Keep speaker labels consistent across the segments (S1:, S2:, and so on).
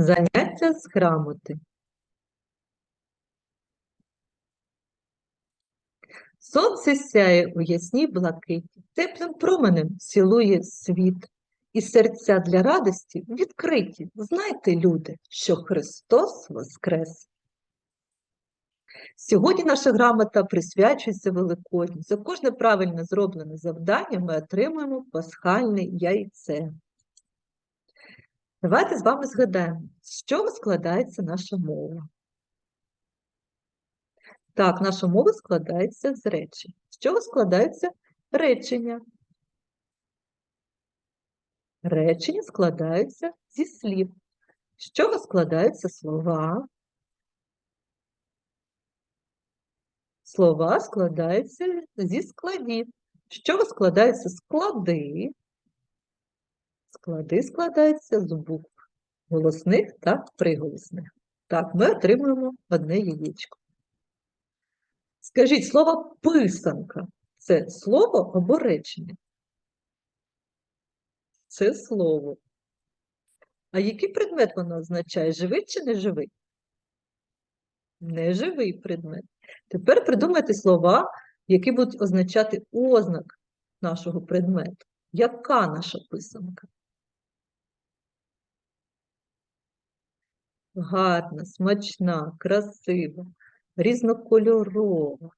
S1: Заняття з грамоти. Сонце сяє у ясній блакиті, теплим променем цілує світ, і серця для радості відкриті. Знайте, люди, що Христос воскрес. Сьогодні наша грамота присвячується Великодню. За кожне правильно зроблене завдання ми отримуємо пасхальне яйце. Давайте з вами згадаємо, з чого складається наша мова. Так, наша мова складається з речень. З чого складаються речення? Речення складаються зі слів. З чого складаються слова? Слова складаються зі складів. З чого складаються склади? Склади складаються з букв голосних та приголосних. Так, ми отримуємо одне яєчко. Скажіть, слово писанка це слово або речення? Це слово. А який предмет воно означає? Живий чи неживий? Неживий предмет. Тепер придумайте слова, які будуть означати ознак нашого предмету. Яка наша писанка? Гарна, смачна, красива, різнокольорова.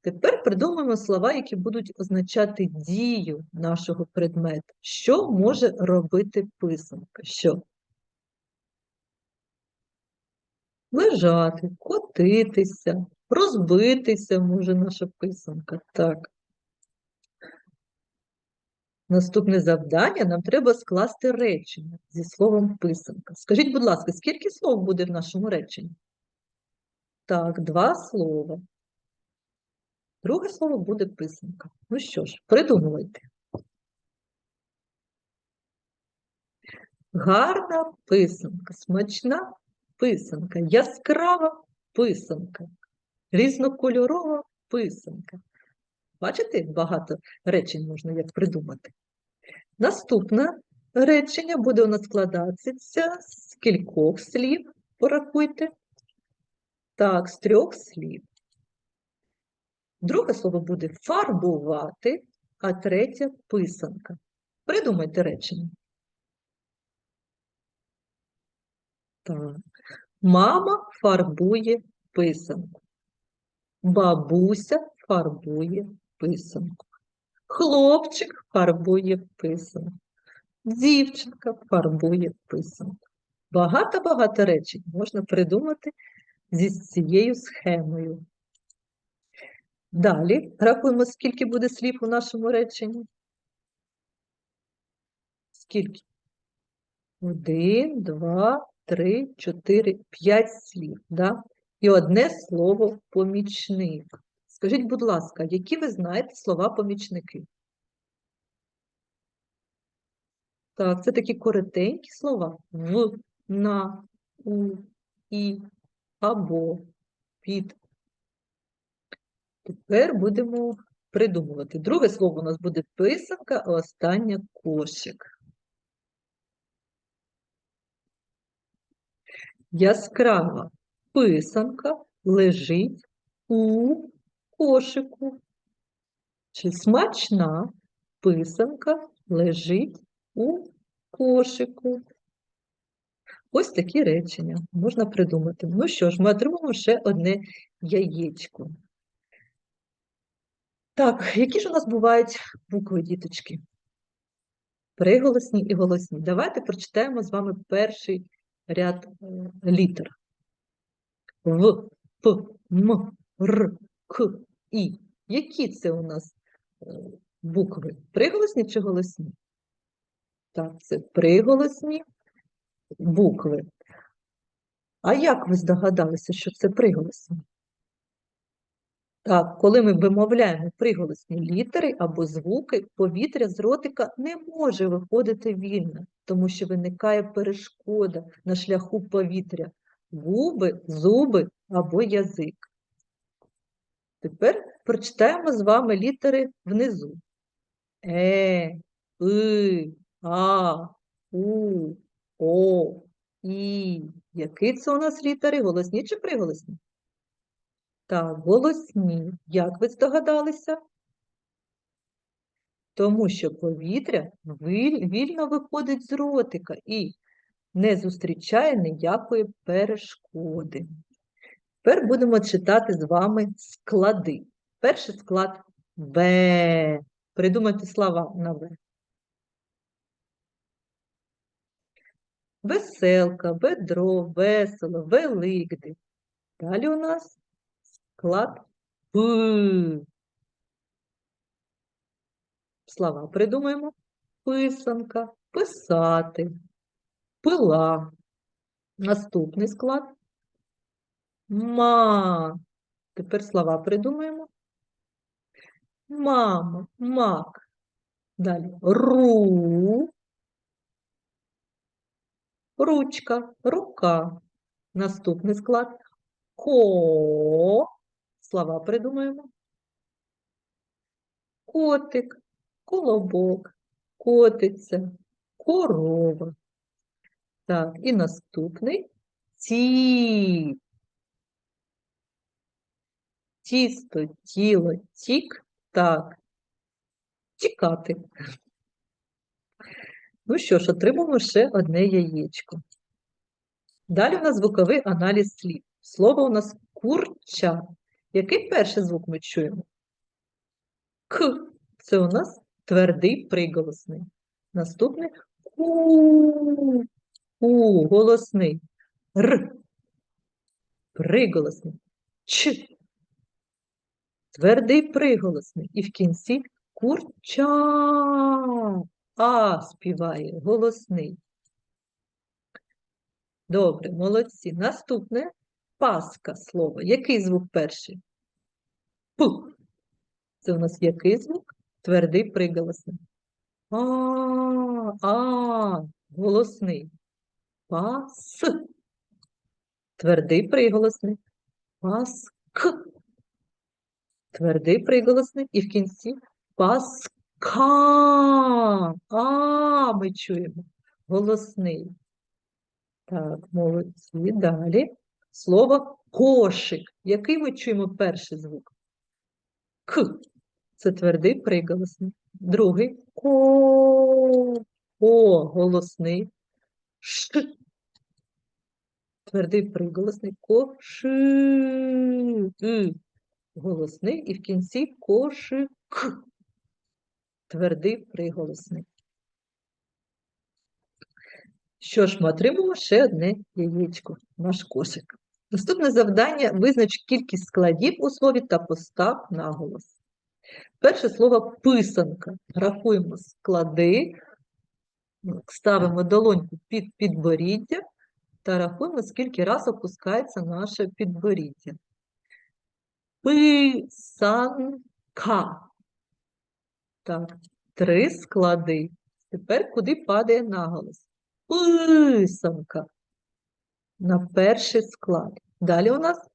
S1: Тепер придумаємо слова, які будуть означати дію нашого предмету. Що може робити писанка? Що? Лежати, котитися, розбитися може наша писанка. Так. Наступне завдання нам треба скласти речення зі словом писанка. Скажіть, будь ласка, скільки слов буде в нашому реченні? Так, два слова. Друге слово буде писанка. Ну що ж, придумуйте. Гарна писанка, смачна писанка, яскрава писанка, різнокольорова писанка. Бачите, багато речень можна як придумати. Наступне речення буде у нас складатися з кількох слів, порахуйте. Так, з трьох слів. Друге слово буде фарбувати, а третє писанка. Придумайте речення. Так. Мама фарбує писанку. Бабуся фарбує писанку. Хлопчик фарбує писанку. Дівчинка фарбує писанку. Багато-багато речень можна придумати зі цією схемою. Далі рахуємо, скільки буде слів у нашому реченні. Скільки? Один, два, три, чотири, п'ять слів. Да? І одне слово помічник. Скажіть, будь ласка, які ви знаєте слова помічники? Так, це такі коротенькі слова. В, на, у, і, або, під. Тепер будемо придумувати. Друге слово у нас буде писанка, а останнє кошик. Яскрава писанка лежить у кошику. Чи смачна писанка лежить у кошику? Ось такі речення можна придумати. Ну що ж, ми отримаємо ще одне яєчко. Так, які ж у нас бувають букви, діточки? Приголосні і голосні. Давайте прочитаємо з вами перший ряд е, літер. В, П, М, Р, К, І. Які це у нас е, букви? Приголосні чи голосні? Так, це приголосні букви. А як ви здогадалися, що це приголосні? Так, коли ми вимовляємо приголосні літери або звуки, повітря з ротика не може виходити вільно, тому що виникає перешкода на шляху повітря губи, зуби або язик. Тепер прочитаємо з вами літери внизу. Е, И, А, У, О, І. Які це у нас літери? Голосні чи приголосні? Так, голосні. Як ви здогадалися? Тому що повітря вільно виходить з ротика і не зустрічає ніякої перешкоди. Тепер будемо читати з вами склади. Перший склад В. Придумайте слова на В. Веселка, ведро, весело, великдень. Далі у нас склад П. Слова придумаємо. Писанка, писати, пила. Наступний склад. Ма. Тепер слова придумаємо. Мама, мак. Далі ру. Ручка, рука. Наступний склад. Ко. Слова придумаємо. Котик, колобок, котиця, корова. Так, і наступний ті. Тісто, тіло, тік, так. Тікати. Ну що ж, отримаємо ще одне яєчко. Далі у нас звуковий аналіз слів. Слово у нас курча. Який перший звук ми чуємо? К. Це у нас твердий приголосний. Наступний у. У. Голосний. Р. Приголосний. Ч. Твердий приголосний. І в кінці курча. А співає голосний. Добре, молодці. Наступне паска слово. Який звук перший? П. Це у нас який звук? Твердий приголосний. А, а, голосний. Пас. Твердий приголосний. Паск. Твердий приголосний. І в кінці паска. А, ми чуємо. Голосний. Так, молодці. Далі. Слово кошик. Який ми чуємо перший звук? К. Це твердий приголосний. Другий ко. О, голосний. Ш. Твердий приголосний. Коши. Голосний. І в кінці кошик. Твердий приголосний. Що ж, ми отримуємо ще одне яєчко, наш кошик. Наступне завдання – визнач кількість складів у слові та постав наголос. Перше слово писанка. Рахуємо склади, ставимо долоньку під підборіддя та рахуємо, скільки раз опускається наше підборіддя. Писанка. Так, три склади. Тепер куди падає наголос? Писанка. На перший склад. Далі у нас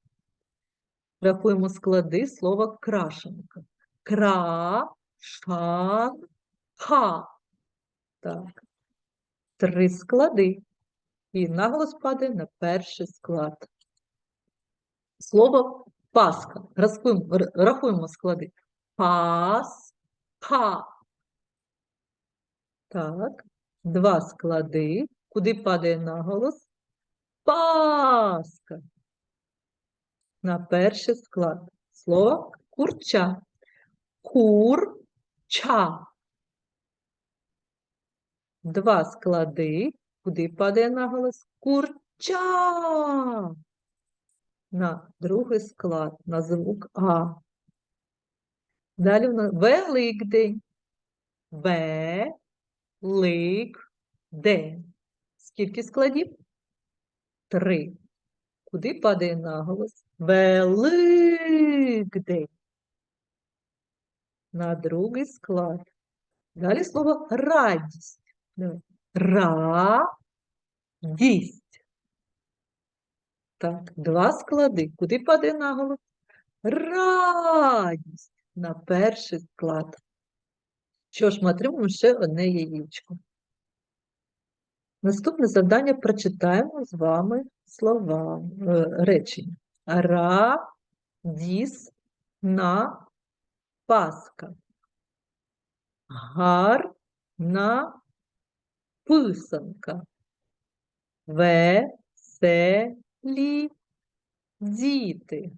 S1: рахуємо склади слова крашенка. Кра-шан-ка. Так. Три склади. І наголос падає на перший склад. Слово паска. Рахуємо, рахуємо склади. Пас, па. Так. Два склади. Куди падає наголос? Паска. На перший склад. Слово курча. Курча. Два склади. Куди падає наголос? Курча. На другий склад, на звук А. Далі у нас Великдень. Великдень. Скільки складів? Три. Куди падає наголос? Великдень. На другий склад. Далі слово радість. Радість. Так, два склади. Куди падає наголос? Радість. На перший склад. Що ж, ми отримаємо ще одне яєчко. Наступне завдання прочитаємо з вами слова, е, речення. Ра, діс, на, паска. Гарна писанка. Веселі діти.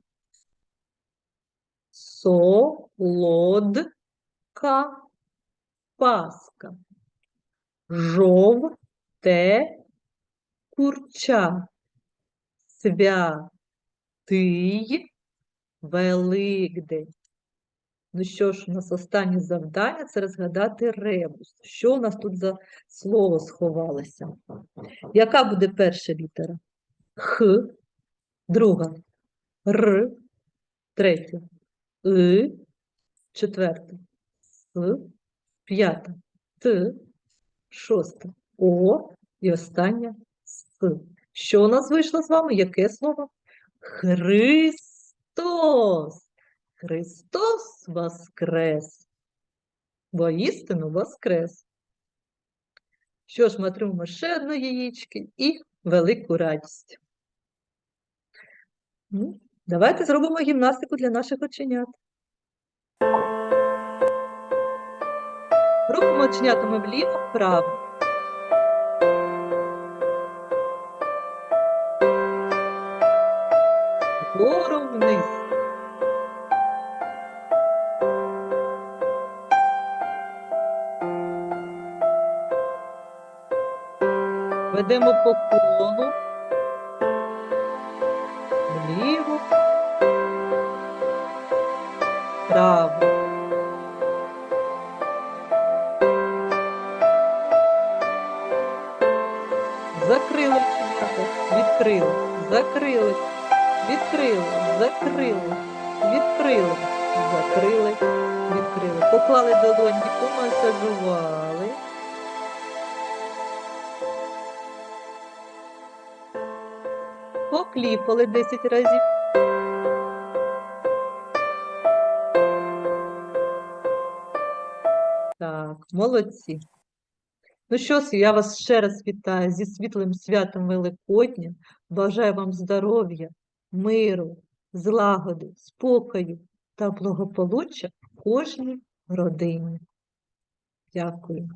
S1: Солодка паска. Жовте курча. Святий Великдень. Ну що ж, у нас останнє завдання це розгадати ребус. Що у нас тут за слово сховалося? Яка буде перша літера? Х, друга, Р, третя, И, четверта, С, п'ята, Т, шоста, О і остання С. Що у нас вийшло з вами? Яке слово? Христос. Христос воскрес. Воістину воскрес. Що ж, ми отримаємо ще одне яєчко і велику радість. Ну, давайте зробимо гімнастику для наших оченят. Рухаємо оченятами вліво, вправо. Вгору вниз. Ведемо по колу. Закрили оченята, відкрили, закрили, відкрили, закрили, відкрили, закрили, відкрили. Поклали долоньки, помасажували. Покліпали 10 разів. Так, молодці. Ну що ж, я вас ще раз вітаю зі світлим святом Великодня. Бажаю вам здоров'я, миру, злагоди, спокою та благополуччя кожній родині. Дякую.